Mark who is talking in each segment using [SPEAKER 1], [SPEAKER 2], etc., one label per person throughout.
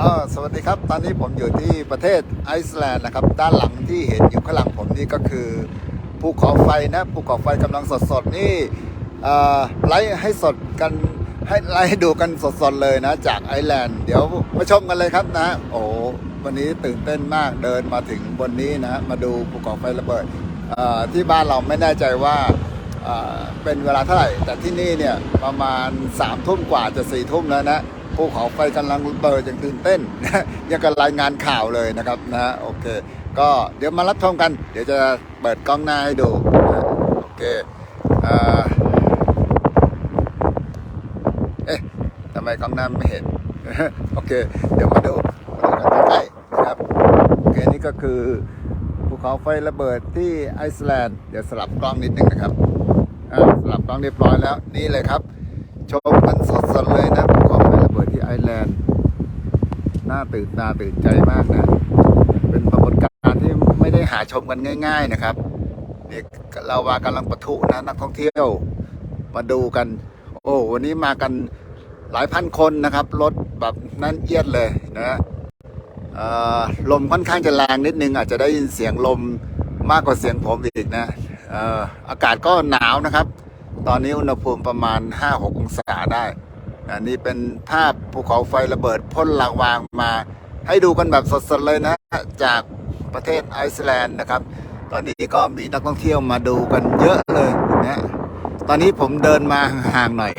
[SPEAKER 1] ออสวัสดีครับ ตอนนี้ผมอยู่ที่ประเทศไอซ์แลนด์นะครับ ด้านหลังที่เห็นอยู่ข้างหลังผมนี่ก็คือภูเขาไฟนะภูเขาไฟกำลังสดๆนี่ไลฟ์ให้สดกันให้ไลฟ์ให้ดูกันสดๆเลยนะจากไอซ์แลนด์เดี๋ยวมาชมกันเลยครับนะ โอ้วันนี้ตื่นเต้นมากเดินมาถึงบนนี้นะ มาดูภูเขาไฟระเบิดที่บ้านเราไม่แน่ใจว่าเอ่อเป็นเวลาเท่าไหร่ แต่ที่นี่เนี่ยประมาณ3ามทุ่มกว่าจะสี่ทุ่มแล้วนะ ภูเขาไฟกำลังเปิดอย่างตื่นเต้นยังกับรายงานข่าวเลยนะครับนะโอเค ก็เดี๋ยวมารับชมกัน เดี๋ยวจะเปิดกล้องหน้าให้ดูนะโอเคเอ่อเอ๊ะทำไมกล้องหน้าไม่เห็นโอเค เดี๋ยวมาดูมาดูกันใกล้ๆนะครับโอเคนี่ก็คือภูเขาไฟระเบิดที่ไอซ์แลนด์เดี๋ยวสลับกล้องนิดนึงนะครับสลับกล้องเรียบร้อยแล้วนี่เลยครับ ชมกันสดๆเลยนะ ระเบิดที่ไอแลนด์น่าตื่นตาตื่นใจมากนะ เป็นปรากฏการณ์ที่ไม่ได้หาชมกันง่าย ๆนะครับเนี่เราวากำลังปะทุนะนักท่องเที่ยวมาดูกัน โอ้วันนี้มากันหลายพันคนนะครับรถแบบนั่นเอียดเลยนะลมค่อนข้างจะแรงนิดนึง อาจจะได้ยินเสียงลมมากกว่าเสียงผมอีกนะเอ่ออากาศก็หนาวนะครับ ตอนนี้อุณหภูมิประมาณ 5-6 องศาได้ อันนี้เป็นภาพภูเขาไฟระเบิดพ่นลาวางมา ให้ดูกันแบบสดๆเลยนะ จากประเทศไอซ์แลนด์นะครับ ตอนนี้ก็มีนักท่องเที่ยวมาดูกันเยอะเลยนะตอนนี้ผมเดินมาห่างๆหน่อย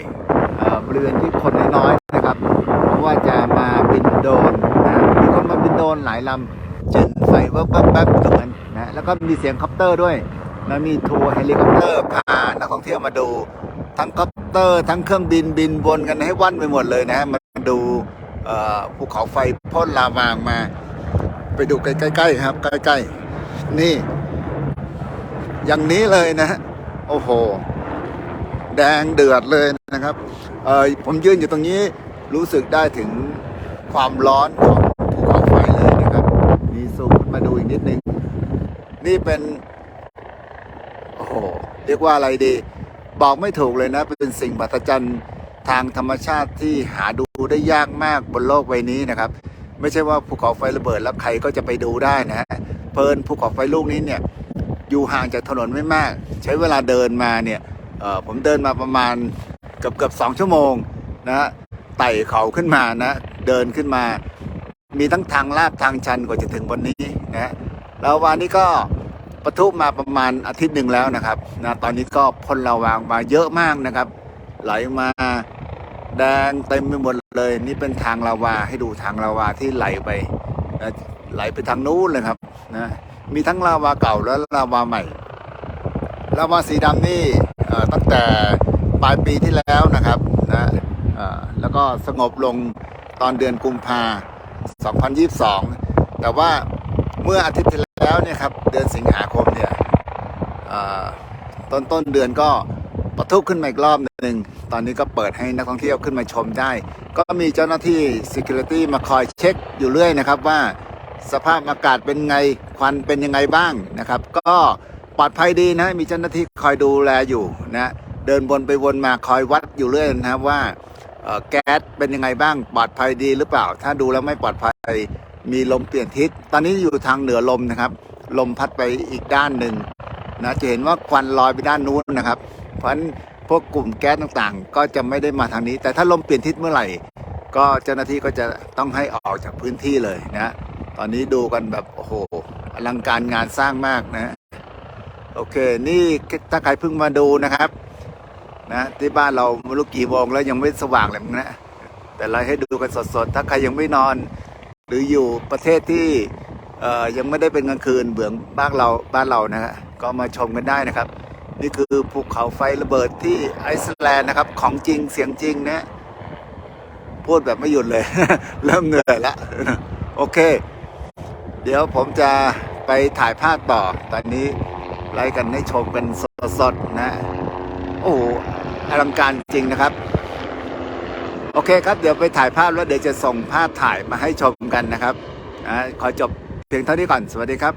[SPEAKER 1] บริเวณที่คนน้อยๆนะครับ เพราะว่าจะมาบินโดนนะมีคนมาบินโดนหลายลำจินไฟแวบๆๆตรงนั้นนะแล้วก็มีเสียงคอปเตอร์ด้วยแล้วมีทัวร์เฮลิคอปเตอร์พานักท่องเที่ยวมาดูทั้งคอป เตอร์ ทั้งเครื่องบินบินวนกันให้วันไปหมดเลยนะฮะมาดูภูเขาไฟพ่นลาวางมา ไปดูใกล้ๆครับ ใกล้ๆ นี่ อย่างนี้เลยนะโอ้โห แดงเดือดเลยนะครับเออผมยืนอยู่ตรงนี้รู้สึกได้ถึงความร้อนของภูเขาไฟเลยนะครับมีซูมมาดูอีกนิดนึง นี่เป็น โอ้โห เรียกว่าอะไรดี บอกไม่ถูกเลยนะ เป็นสิ่งมหัศจรรย์ทางธรรมชาติที่หาดูได้ยากมากบนโลกใบนี้นะครับ ไม่ใช่ว่าภูเขาไฟระเบิดแล้วใครก็จะไปดูได้นะฮะเพลินภูเขาไฟลูกนี้เนี่ยอยู่ห่างจากถนนไม่มาก ใช้เวลาเดินมาเนี่ยผมเดินมาประมาณเกือบเกือบสองชั่วโมงนะฮะไต่เขาขึ้นมานะ เดินขึ้นมา มีทั้งทางลาดทางชันกว่าจะถึงวันนี้นะแล้ววันนี้ก็ ปะทุมาประมาณอาทิตย์หนึ่งแล้วนะครับนะตอนนี้ก็พ่นระวางมาเยอะมากนะครับ ไหลมาแดงเต็มไปหมดเลย นี่เป็นทางลาวาให้ดูทางลาวาที่ไหลไปไหลไปทางนู้นเลยครับนะมีทั้งลาวาเก่าและลาวาใหม่ลาวาสีดำนี่ตั้งแต่ปลายปีที่แล้วนะครับนะแล้วก็สงบลงตอนเดือนกุมภา2022 แต่ว่า เมื่ออาทิตย์ที่แล้วเนี่ยครับเดือนสิงหาคมเนี่ยต้นต้นเดือนก็ปะทุขึ้นมาอีกรอบหนึ่งตอนนี้ก็เปิดให้นักท่องเที่ยวขึ้นมาชมได้ ก็มีเจ้าหน้าที่ Security มาคอยเช็คอยู่เรื่อยนะครับว่าสภาพอากาศเป็นไงควันเป็นยังไงบ้างนะครับ ก็ปลอดภัยดีนะมีเจ้าหน้าที่คอยดูแลอยู่นะเดินวนไปวนมาคอยวัดอยู่เรื่อยนะครับว่าแก๊สเป็นยังไงบ้างปลอดภัยดีหรือเปล่า ถ้าดูแล้วไม่ปลอดภัย มีลมเปลี่ยนทิศ ตอนนี้อยู่ทางเหนือลมนะครับ ลมพัดไปอีกด้านหนึ่งนะจะเห็นว่าควันลอยไปด้านนู้นนะครับ เพราะฉะนั้นพวกกลุ่มแก๊สต่างๆ ก็จะไม่ได้มาทางนี้ แต่ถ้าลมเปลี่ยนทิศเมื่อไหร่ ก็เจ้าหน้าที่ก็จะต้องให้ออกจากพื้นที่เลยนะ ตอนนี้ดูกันแบบโอ้โหอลังการงานสร้างมากนะ โอเค นี่ถ้าใครเพิ่งมาดูนะครับ นะที่บ้านเราไม่รู้กี่โมงแล้วยังไม่สว่างเลยนะแต่เราให้ดูกันสดๆ ถ้าใครยังไม่นอน รืออยู่ประเทศที่ยังไม่ได้เป็นกลางคืนเบืองบ้านเราบ้านเรานะฮะก็มาชมกันได้นะครับ นี่คือภูเขาไฟระเบิดที่ไอซ์แลนด์นะครับ ของจริงเสียงจริงนะพูดแบบไม่หยุดเลย เริ่มเหนื่อยละโอเค เดี๋ยวผมจะไปถ่ายภาพต่อ ตอนนี้ไล่กันให้ชมกันสดๆนะ โอ้โหอลังการจริงนะครับ โอเคครับ เดี๋ยวไปถ่ายภาพแล้วเดี๋ยวจะส่งภาพถ่ายมาให้ชมกันนะครับอขอจบเพียงเท่านี้ก่อน สวัสดีครับ